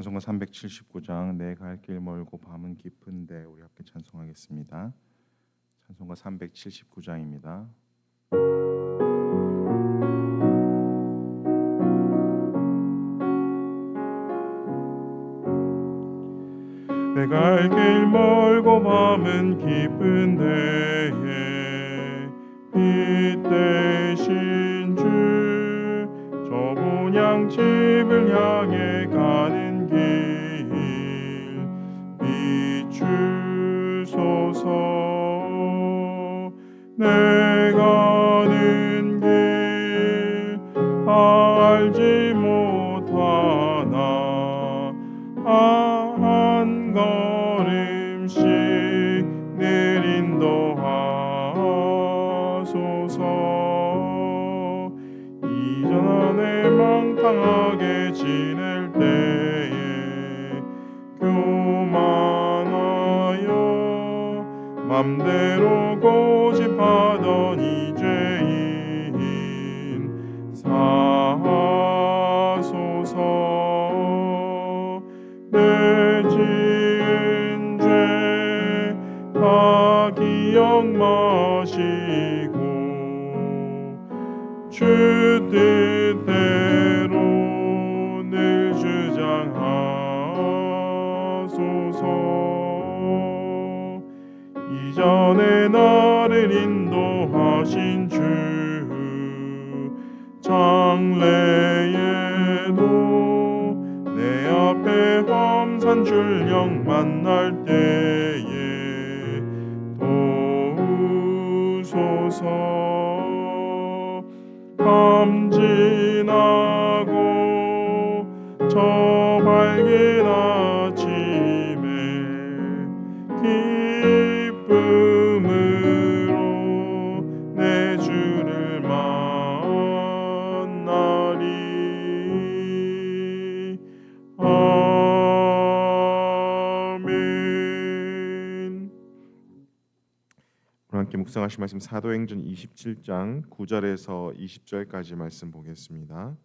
찬송가 379장 내 갈 길 멀고 밤은 깊은데 우리 함께 찬송하겠습니다. 찬송가 379장입니다. 내 갈 길 멀고 밤은 깊은데 빛 대신 주 좁은 양집을 향해 내 전에 나를 인도하신 주 장래에도 내 앞에 험산 줄령 만날 때에 도우소서. 밤지 함께 묵상하실 말씀 사도행전 27장 9절에서 20절까지 말씀 보겠습니다.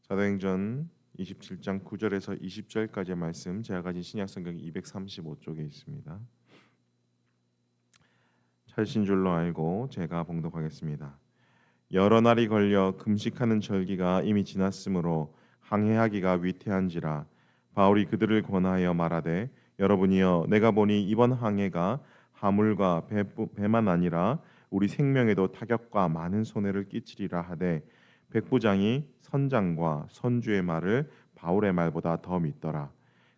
사도행전 27장 9절에서 20절까지의 말씀 제가 가진 신약 성경 235쪽에 있습니다. 찾으신 줄로 알고 제가 봉독하겠습니다. 여러 날이 걸려 금식하는 절기가 이미 지났으므로 항해하기가 위태한지라 바울이 그들을 권하여 말하되 여러분이여 내가 보니 이번 항해가 하물과 배, 배만 아니라 우리 생명에도 타격과 많은 손해를 끼치리라 하되 백부장이 선장과 선주의 말을 바울의 말보다 더 믿더라.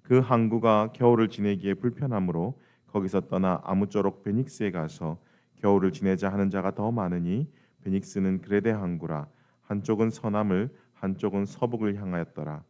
그 항구가 겨울을 지내기에 불편하므로 거기서 떠나 아무쪼록 베닉스에 가서 겨울을 지내자 하는 자가 더 많으니 베닉스는 그레데 항구라 한쪽은 서남을 한쪽은 서북을 향하였더라.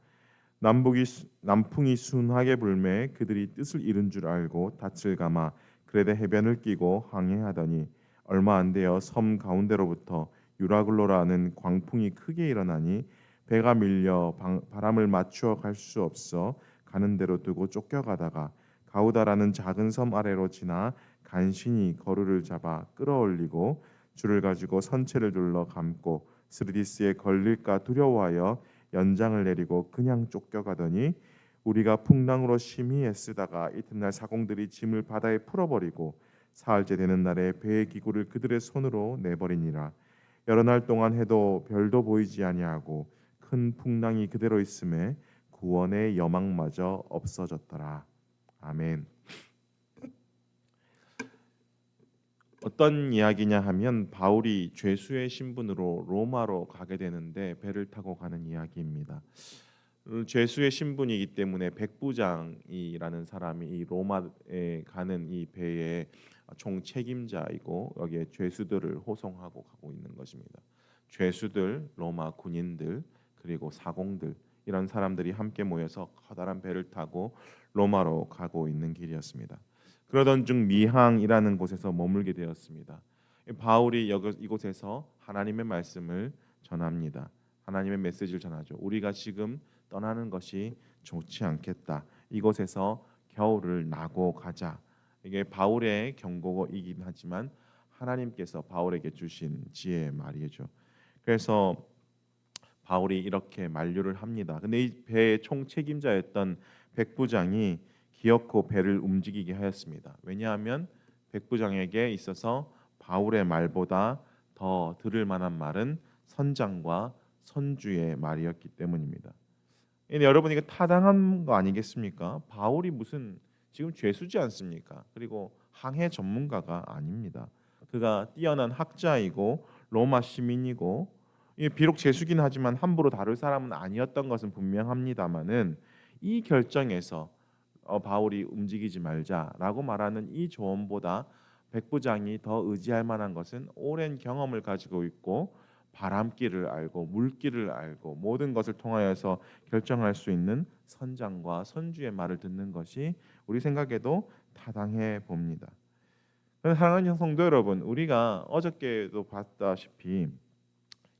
남북이 남풍이 순하게 불매 그들이 뜻을 잃은 줄 알고 닻을 감아 그레데 해변을 끼고 항해하더니 얼마 안 되어 섬 가운데로부터 유라글로라는 광풍이 크게 일어나니 배가 밀려 방, 바람을 맞추어 갈 수 없어 가는 대로 두고 쫓겨가다가 가우다라는 작은 섬 아래로 지나 간신히 거루를 잡아 끌어올리고 줄을 가지고 선체를 둘러 감고 스르디스에 걸릴까 두려워하여 연장을 내리고 그냥 쫓겨가더니 우리가 풍랑으로 심히 애쓰다가 이튿날 사공들이 짐을 바다에 풀어버리고 사흘째 되는 날에 배의 기구를 그들의 손으로 내버리니라 여러 날 동안 해도 별도 보이지 아니하고 큰 풍랑이 그대로 있음에 구원의 여망마저 없어졌더라 아멘. 어떤 이야기냐 하면 바울이 죄수의 신분으로 로마로 가게 되는데 배를 타고 가는 이야기입니다. 음, 죄수의 신분이기 때문에 백부장이라는 사람이 이 로마에 가는 이 배의 총 책임자이고 여기에 죄수들을 호송하고 가고 있는 것입니다. 죄수들, 로마 군인들 그리고 사공들 이런 사람들이 함께 모여서 커다란 배를 타고 로마로 가고 있는 길이었습니다. 그러던 중 미항이라는 곳에서 머물게 되었습니다. 바울이 여기 이곳에서 하나님의 말씀을 전합니다. 하나님의 메시지를 전하죠. 우리가 지금 떠나는 것이 좋지 않겠다. 이곳에서 겨울을 나고 가자. 이게 바울의 경고이긴 하지만 하나님께서 바울에게 주신 지혜의 말이죠. 그래서 바울이 이렇게 만류를 합니다. 근데 이 배의 총 책임자였던 백부장이 기어코 배를 움직이게 하였습니다. 왜냐하면 백부장에게 있어서 바울의 말보다 더 들을 만한 말은 선장과 선주의 말이었기 때문입니다. 여러분 이거 타당한 거 아니겠습니까? 바울이 무슨 지금 죄수지 않습니까? 그리고 항해 전문가가 아닙니다. 그가 뛰어난 학자이고 로마 시민이고 이 비록 죄수긴 하지만 함부로 다룰 사람은 아니었던 것은 분명합니다만은 이 결정에서 어, 바울이 움직이지 말자라고 말하는 이 조언보다 백부장이 더 의지할 만한 것은 오랜 경험을 가지고 있고 바람길을 알고 물길을 알고 모든 것을 통하여서 결정할 수 있는 선장과 선주의 말을 듣는 것이 우리 생각에도 타당해 봅니다. 사랑하는 성도 여러분, 우리가 어저께도 봤다시피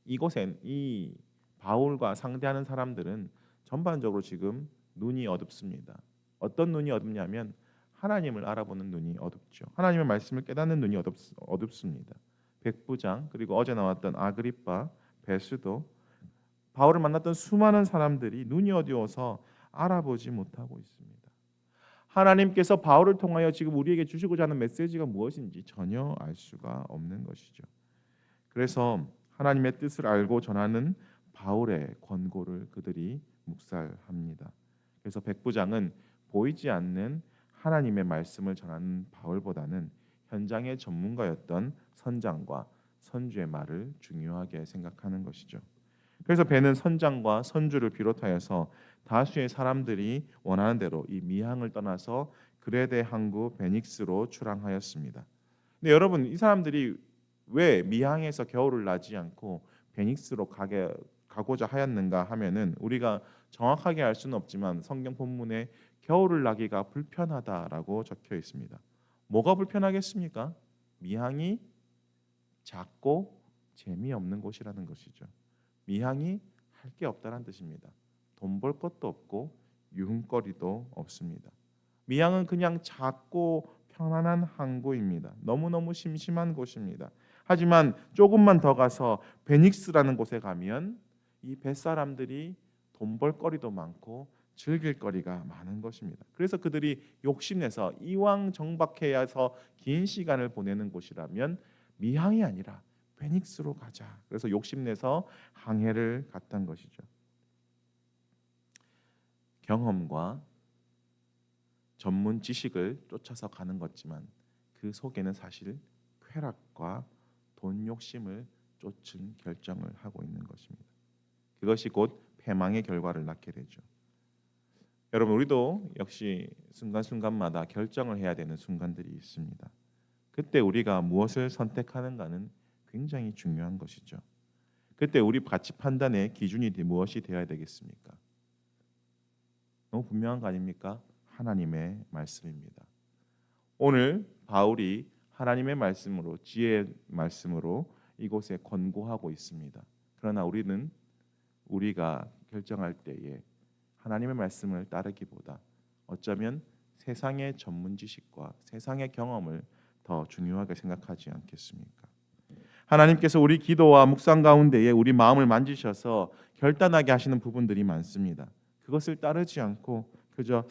이곳엔 이 바울과 상대하는 사람들은 전반적으로 지금 눈이 어둡습니다. 어떤 눈이 어둡냐면 하나님을 알아보는 눈이 어둡죠. 하나님의 말씀을 깨닫는 눈이 어둡, 어둡습니다. 백부장 그리고 어제 나왔던 아그리파 베스도 바울을 만났던 수많은 사람들이 눈이 어두워서 알아보지 못하고 있습니다. 하나님께서 바울을 통하여 지금 우리에게 주시고자 하는 메시지가 무엇인지 전혀 알 수가 없는 것이죠. 그래서 하나님의 뜻을 알고 전하는 바울의 권고를 그들이 묵살합니다. 그래서 백부장은 보이지 않는 하나님의 말씀을 전하는 바울보다는 현장의 전문가였던 선장과 선주의 말을 중요하게 생각하는 것이죠. 그래서 배는 선장과 선주를 비롯하여서 다수의 사람들이 원하는 대로 이 미항을 떠나서 그레데 항구 베닉스로 출항하였습니다. 근데 여러분 이 사람들이 왜 미항에서 겨울을 나지 않고 베닉스로 가게 가고자 하였는가 하면은 우리가 정확하게 알 수는 없지만 성경 본문에 겨울을 나기가 불편하다라고 적혀 있습니다. 뭐가 불편하겠습니까? 미항이 작고 재미없는 곳이라는 것이죠. 미항이 할 게 없다는 뜻입니다. 돈 벌 것도 없고 유흥거리도 없습니다. 미항은 그냥 작고 편안한 항구입니다. 너무너무 심심한 곳입니다. 하지만 조금만 더 가서 베닉스라는 곳에 가면 이 뱃사람들이 돈 벌거리도 많고 즐길 거리가 많은 것입니다. 그래서 그들이 욕심내서 이왕 정박해야서 긴 시간을 보내는 곳이라면 미항이 아니라 베닉스로 가자. 그래서 욕심내서 항해를 갔던 것이죠. 경험과 전문 지식을 쫓아서 가는 것지만 그 속에는 사실 쾌락과 돈 욕심을 쫓은 결정을 하고 있는 것입니다. 그것이 곧 패망의 결과를 낳게 되죠. 여러분 우리도 역시 순간순간마다 결정을 해야 되는 순간들이 있습니다. 그때 우리가 무엇을 선택하는가는 굉장히 중요한 것이죠. 그때 우리 가치 판단의 기준이 무엇이 되어야 되겠습니까? 너무 분명한 거 아닙니까? 하나님의 말씀입니다. 오늘 바울이 하나님의 말씀으로 지혜의 말씀으로 이곳에 권고하고 있습니다. 그러나 우리는 우리가 결정할 때에 하나님의 말씀을 따르기보다 어쩌면 세상의 전문 지식과 세상의 경험을 더 중요하게 생각하지 않겠습니까? 하나님께서 우리 기도와 묵상 가운데에 우리 마음을 만지셔서 결단하게 하시는 부분들이 많습니다. 그것을 따르지 않고 그저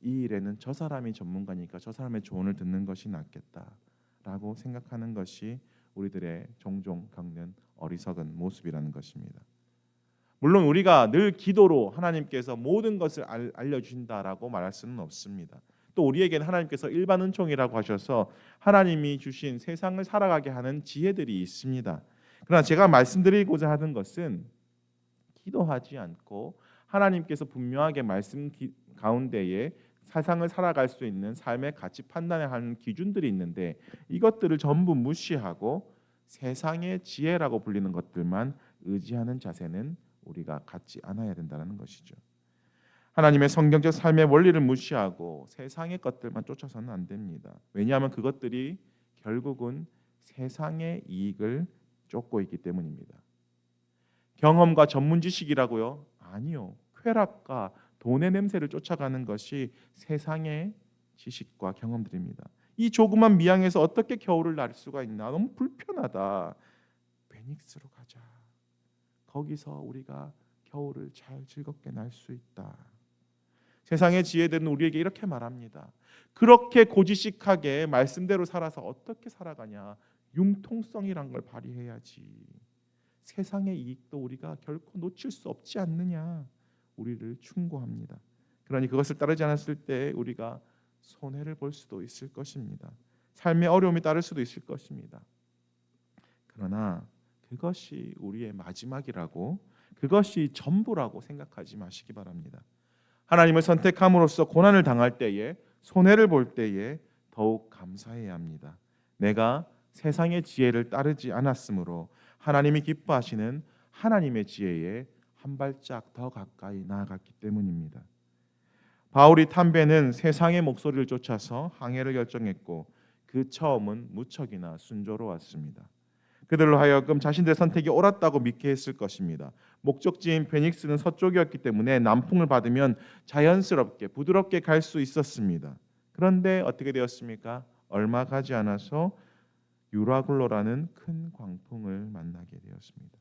이 일에는 저 사람이 전문가니까 저 사람의 조언을 듣는 것이 낫겠다라고 생각하는 것이 우리들의 종종 겪는 어리석은 모습이라는 것입니다. 물론 우리가 늘 기도로 하나님께서 모든 것을 알, 알려 주신다라고 말할 수는 없습니다. 또 우리에게는 하나님께서 일반 은총이라고 하셔서 하나님이 주신 세상을 살아가게 하는 지혜들이 있습니다. 그러나 제가 말씀드리고자 하는 것은 기도하지 않고 하나님께서 분명하게 말씀 기, 가운데에 세상을 살아갈 수 있는 삶의 가치 판단을 하는 기준들이 있는데 이것들을 전부 무시하고 세상의 지혜라고 불리는 것들만 의지하는 자세는 우리가 갖지 않아야 된다는 것이죠. 하나님의 성경적 삶의 원리를 무시하고 세상의 것들만 쫓아서는 안 됩니다. 왜냐하면 그것들이 결국은 세상의 이익을 쫓고 있기 때문입니다. 경험과 전문 지식이라고요? 아니요. 쾌락과 돈의 냄새를 쫓아가는 것이 세상의 지식과 경험들입니다. 이 조그만 미양에서 어떻게 겨울을 날 수가 있나? 너무 불편하다. 베닉스로 가자. 거기서 우리가 겨울을 잘 즐겁게 날 수 있다. 세상의 지혜들은 우리에게 이렇게 말합니다. 그렇게 고지식하게 말씀대로 살아서 어떻게 살아가냐? 융통성이란 걸 발휘해야지. 세상의 이익도 우리가 결코 놓칠 수 없지 않느냐? 우리를 충고합니다. 그러니 그것을 따르지 않았을 때 우리가 손해를 볼 수도 있을 것입니다. 삶의 어려움이 따를 수도 있을 것입니다. 그러나 그것이 우리의 마지막이라고 그것이 전부라고 생각하지 마시기 바랍니다. 하나님을 선택함으로써 고난을 당할 때에 손해를 볼 때에 더욱 감사해야 합니다. 내가 세상의 지혜를 따르지 않았으므로 하나님이 기뻐하시는 하나님의 지혜에 한 발짝 더 가까이 나아갔기 때문입니다. 바울이 탐배는 세상의 목소리를 쫓아서 항해를 결정했고 그 처음은 무척이나 순조로웠습니다. 그들로 하여금 자신들의 선택이 옳았다고 믿게 했을 것입니다. 목적지인 페닉스는 서쪽이었기 때문에 남풍을 받으면 자연스럽게 부드럽게 갈 수 있었습니다. 그런데 어떻게 되었습니까? 얼마 가지 않아서 유라굴로라는 큰 광풍을 만나게 되었습니다.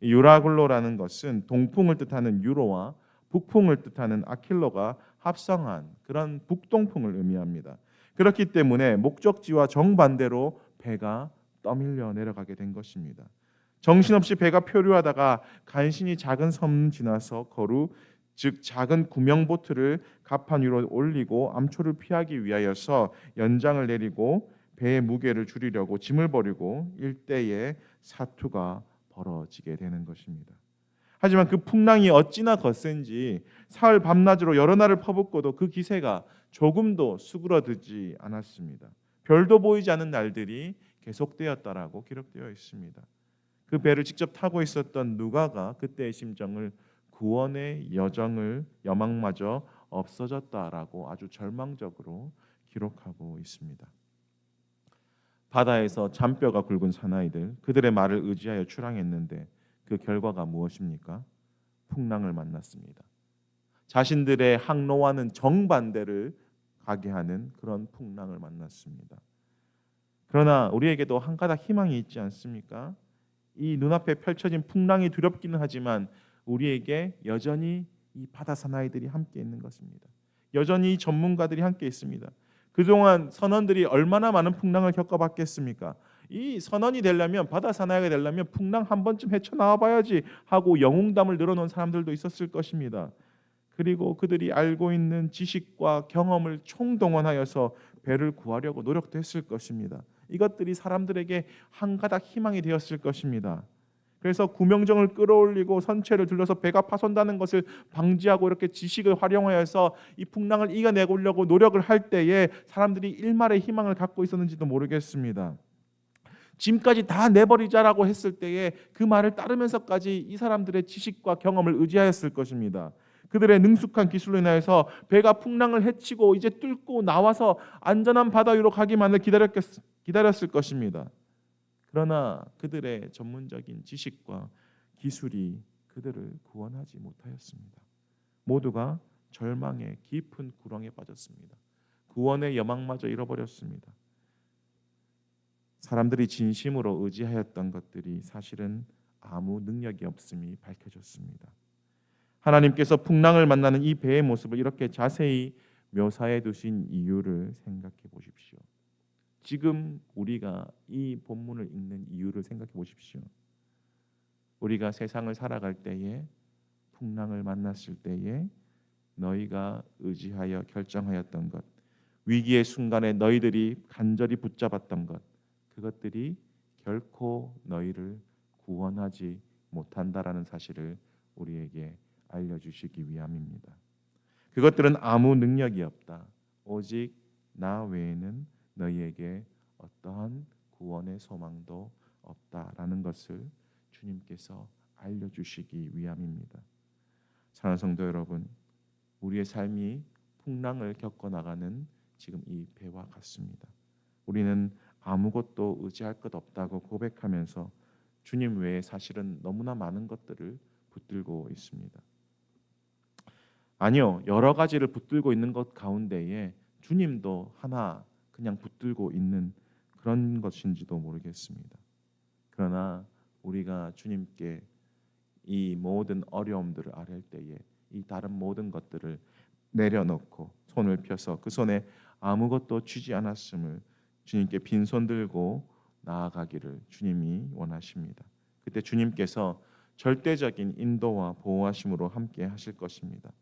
이 유라굴로라는 것은 동풍을 뜻하는 유로와 북풍을 뜻하는 아킬로가 합성한 그런 북동풍을 의미합니다. 그렇기 때문에 목적지와 정반대로 배가 떠밀려 내려가게 된 것입니다. 정신없이 배가 표류하다가 간신히 작은 섬 지나서 거루 즉 작은 구명 보트를 갑판 위로 올리고 암초를 피하기 위하여서 연장을 내리고 배의 무게를 줄이려고 짐을 버리고 일대에 사투가 벌어지게 되는 것입니다. 하지만 그 풍랑이 어찌나 거센지 사흘 밤낮으로 여러 날을 퍼붓고도 그 기세가 조금도 수그러들지 않았습니다. 별도 보이지 않는 날들이 계속되었다라고 기록되어 있습니다. 그 배를 직접 타고 있었던 누가가 그때의 심정을 구원의 여정을 여망마저 없어졌다라고 아주 절망적으로 기록하고 있습니다. 바다에서 잔뼈가 굵은 사나이들 그들의 말을 의지하여 출항했는데 그 결과가 무엇입니까? 풍랑을 만났습니다. 자신들의 항로와는 정반대를 가게 하는 그런 풍랑을 만났습니다. 그러나 우리에게도 한 가닥 희망이 있지 않습니까? 이 눈앞에 펼쳐진 풍랑이 두렵기는 하지만 우리에게 여전히 이 바다 사나이들이 함께 있는 것입니다. 여전히 전문가들이 함께 있습니다. 그동안 선원들이 얼마나 많은 풍랑을 겪어봤겠습니까? 이 선원이 되려면 바다 사나이가 되려면 풍랑 한 번쯤 헤쳐나와 봐야지 하고 영웅담을 늘어놓은 사람들도 있었을 것입니다. 그리고 그들이 알고 있는 지식과 경험을 총동원하여서 배를 구하려고 노력도 했을 것입니다. 이것들이 사람들에게 한 가닥 희망이 되었을 것입니다. 그래서 구명정을 끌어올리고 선체를 둘러서 배가 파손다는 것을 방지하고 이렇게 지식을 활용하여서 이 풍랑을 이겨내고려고 노력을 할 때에 사람들이 일말의 희망을 갖고 있었는지도 모르겠습니다. 짐까지 다 내버리자라고 했을 때에 그 말을 따르면서까지 이 사람들의 지식과 경험을 의지하였을 것입니다. 그들의 능숙한 기술로 인하여서 배가 풍랑을 헤치고 이제 뚫고 나와서 안전한 바다 위로 가기만을 기다렸겠, 기다렸을 것입니다. 그러나 그들의 전문적인 지식과 기술이 그들을 구원하지 못하였습니다. 모두가 절망의 깊은 구렁에 빠졌습니다. 구원의 여망마저 잃어버렸습니다. 사람들이 진심으로 의지하였던 것들이 사실은 아무 능력이 없음이 밝혀졌습니다. 하나님께서 풍랑을 만나는 이 배의 모습을 이렇게 자세히 묘사해 두신 이유를 생각해 보십시오. 지금 우리가 이 본문을 읽는 이유를 생각해 보십시오. 우리가 세상을 살아갈 때에 풍랑을 만났을 때에 너희가 의지하여 결정하였던 것, 위기의 순간에 너희들이 간절히 붙잡았던 것, 그것들이 결코 너희를 구원하지 못한다라는 사실을 우리에게 알려주시기 위함입니다. 그것들은 아무 능력이 없다. 오직 나 외에는 너희에게 어떠한 구원의 소망도 없다라는 것을 주님께서 알려주시기 위함입니다. 사랑하는 성도 여러분, 우리의 삶이 풍랑을 겪어 나가는 지금 이 배와 같습니다. 우리는 아무것도 의지할 것 없다고 고백하면서 주님 외에 사실은 너무나 많은 것들을 붙들고 있습니다. 아니요, 여러 가지를 붙들고 있는 것 가운데에 주님도 하나 그냥 붙들고 있는 그런 것인지도 모르겠습니다. 그러나 우리가 주님께 이 모든 어려움들을 아랠 때에 이 다른 모든 것들을 내려놓고 손을 펴서 그 손에 아무것도 쥐지 않았음을 주님께 빈손 들고 나아가기를 주님이 원하십니다. 그때 주님께서 절대적인 인도와 보호하심으로 함께 하실 것입니다.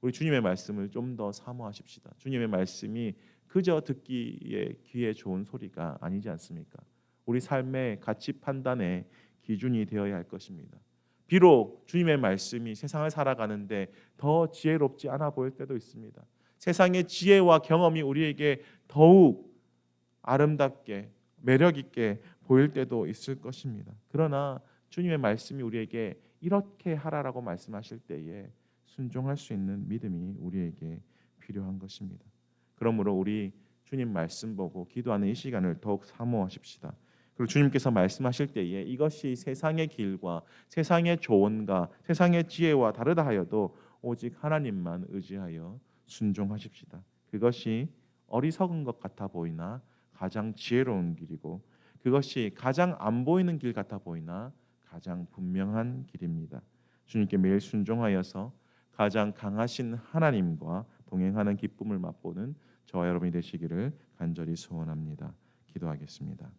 우리 주님의 말씀을 좀 더 사모하십시다. 주님의 말씀이 그저 듣기에 귀에 좋은 소리가 아니지 않습니까? 우리 삶의 가치 판단의 기준이 되어야 할 것입니다. 비록 주님의 말씀이 세상을 살아가는데 더 지혜롭지 않아 보일 때도 있습니다. 세상의 지혜와 경험이 우리에게 더욱 아름답게 매력 있게 보일 때도 있을 것입니다. 그러나 주님의 말씀이 우리에게 이렇게 하라라고 말씀하실 때에 순종할 수 있는 믿음이 우리에게 필요한 것입니다. 그러므로 우리 주님 말씀 보고 기도하는 이 시간을 더욱 사모하십시다. 그리고 주님께서 말씀하실 때에 이것이 세상의 길과 세상의 조언과 세상의 지혜와 다르다 하여도 오직 하나님만 의지하여 순종하십시다. 그것이 어리석은 것 같아 보이나 가장 지혜로운 길이고 그것이 가장 안 보이는 길 같아 보이나 가장 분명한 길입니다. 주님께 매일 순종하여서 가장 강하신 하나님과 동행하는 기쁨을 맛보는 저와 여러분이 되시기를 간절히 소원합니다. 기도하겠습니다.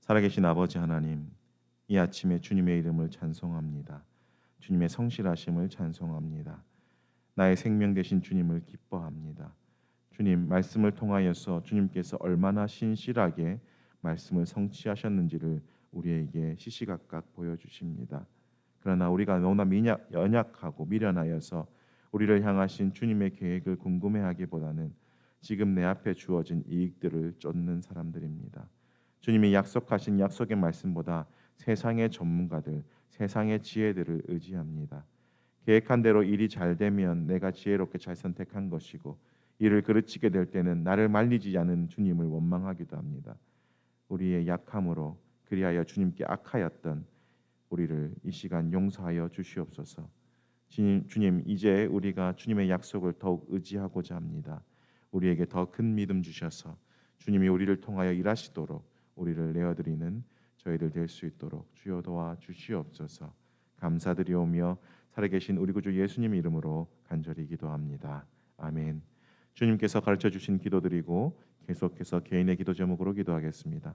살아계신 아버지 하나님, 이 아침에 주님의 이름을 찬송합니다. 주님의 성실하심을 찬송합니다. 나의 생명 되신 주님을 기뻐합니다. 주님 말씀을 통하여서 주님께서 얼마나 신실하게 말씀을 성취하셨는지를 우리에게 시시각각 보여주십니다. 그러나 우리가 너무나 미약, 연약하고 미련하여서 우리를 향하신 주님의 계획을 궁금해하기보다는 지금 내 앞에 주어진 이익들을 쫓는 사람들입니다. 주님이 약속하신 약속의 말씀보다 세상의 전문가들, 세상의 지혜들을 의지합니다. 계획한 대로 일이 잘 되면 내가 지혜롭게 잘 선택한 것이고 일을 그르치게 될 때는 나를 말리지 않은 주님을 원망하기도 합니다. 우리의 약함으로 그리하여 주님께 악하였던 우리를 이 시간 용서하여 주시옵소서. 주님, 이제 우리가 주님의 약속을 더욱 의지하고자 합니다. 우리에게 더 큰 믿음 주셔서 주님이 우리를 통하여 일하시도록 우리를 내어드리는 저희들 될 수 있도록 주여 도와 주시옵소서. 감사드리오며 살아계신 우리 구주 예수님 이름으로 간절히 기도합니다. 아멘. 주님께서 가르쳐 주신 기도드리고 계속해서 개인의 기도 제목으로 기도하겠습니다.